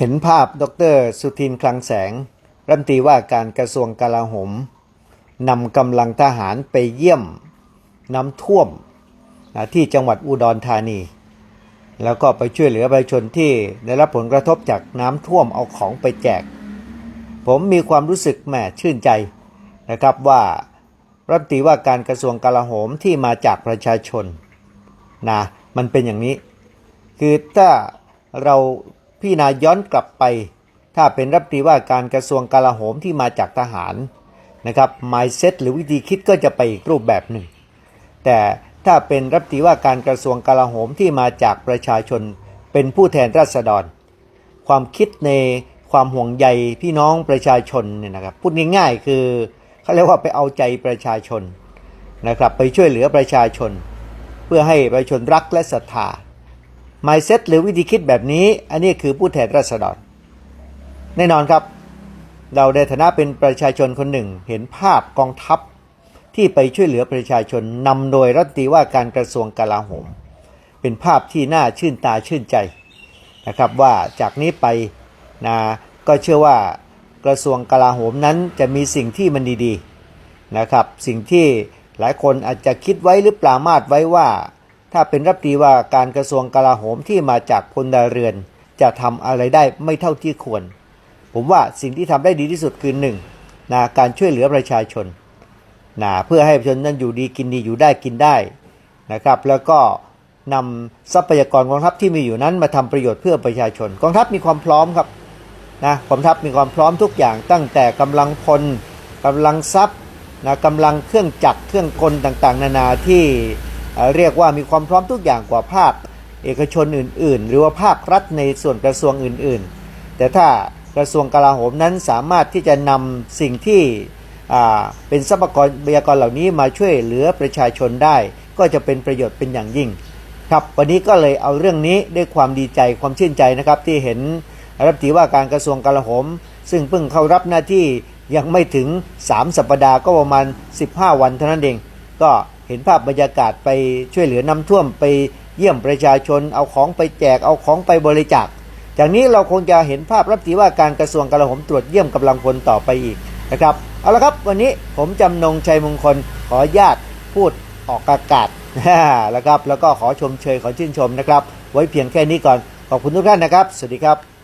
เห็นภาพดร สุทินคลังแสง รัฐมนตรีว่าการกระทรวงกลาโหมนำกำลังทหารไปเยี่ยมน้ำท่วมที่จังหวัดอุดรธานี แล้วก็ไปช่วยเหลือประชาชนที่ได้รับผลกระทบจากน้ำท่วมเอาของไปแจก ผมมีความรู้สึกแหมชื่นใจนะครับว่ารัฐมนตรีว่าการกระทรวงกลาโหมที่มาจากประชาชนนะมันเป็นอย่างนี้ คือถ้าเรา พี่นาย้อนกลับไป ถ้าเป็นรัฐมนตรีว่าการกระทรวงกลาโหมที่มาจากทหารนะครับ mindset หรือวิธีคิดก็จะไปอีกรูปแบบหนึ่ง แต่ถ้าเป็นรัฐมนตรีว่าการกระทรวงกลาโหมที่มาจากประชาชน เป็นผู้แทนราษฎร ความคิดในความห่วงใยพี่น้องประชาชนเนี่ยนะครับพูดง่ายๆคือเขาเรียกว่าไปเอาใจประชาชนนะครับไปช่วยเหลือประชาชน เพื่อให้ประชาชนรักและศรัทธา mindset หรือวิธีคิดแบบนี้ อันนี้คือผู้แทนราษฎร แน่นอนครับ เราในฐานะเป็นประชาชนคนหนึ่ง เห็นภาพกองทัพที่ไปช่วยเหลือประชาชนนำโดยรัฐมนตรีว่าการกระทรวงกลาโหม เป็นภาพที่น่าชื่นตาชื่นใจนะครับว่าจากนี้ไปนะก็เชื่อว่ากระทรวงกลาโหมนั้นจะมีสิ่งที่มันดีๆนะครับ สิ่งที่หลายคนอาจจะคิดไว้หรือปรามาดไว้ว่า ถ้าเป็นรัฐมนตรีว่าการกระทรวงกลาโหมที่มาจากพลเรือน จะทำอะไรได้ไม่เท่าที่ควร ผมว่าสิ่งที่ทำได้ดีที่สุดคือหนึ่งนะการช่วยเหลือประชาชนนะเพื่อให้ประชาชนนั้นอยู่ดีกินดีอยู่ได้กินได้นะครับ แล้วก็นำทรัพยากรกองทัพที่มีอยู่นั้นมาทำประโยชน์เพื่อประชาชนกองทัพมีความพร้อมครับนะกองทัพมีความพร้อมทุกอย่างตั้งแต่กำลังพลกำลังทรัพย์นะกำลังเครื่องจักรเครื่องกลต่างๆ นานาที่ เรียกว่ามีความพร้อมทุกอย่างกว่าภาคเอกชนอื่น ๆ หรือว่าภาครัฐในส่วนกระทรวงอื่น ๆ แต่ถ้ากระทรวงกลาโหมนั้นสามารถที่จะนำสิ่งที่เป็นทรัพยากรเหล่านี้มาช่วยเหลือประชาชนได้ ก็จะเป็นประโยชน์เป็นอย่างยิ่ง ครับวันนี้ก็เลยเอาเรื่องนี้ด้วยความดีใจความชื่นใจนะครับที่เห็นรัฐมนตรีว่าการกระทรวงกลาโหม ซึ่งเพิ่งเข้ารับหน้าที่ยังไม่ถึง 3 สัปดาห์ก็ประมาณ 15 วันเท่านั้นเอง ก็ เห็นภาพบรรยากาศไปช่วยเหลือน้ำท่วมไปเยี่ยมประชาชนเอาของไปแจกเอาของไปบริจาคจากนี้เราคงจะเห็นภาพรัฐมนตรีว่าการกระทรวงกลาโหมตรวจเยี่ยมกำลังพลต่อไปอีกนะครับเอาละครับวันนี้ผมจำนงชัยมงคลขอญาตพูดออกอากาศแล้วครับแล้วก็ขอชมเชยขอชื่นชมนะครับ ไว้เพียงแค่นี้ก่อนขอบคุณทุกท่านนะครับ สวัสดีครับ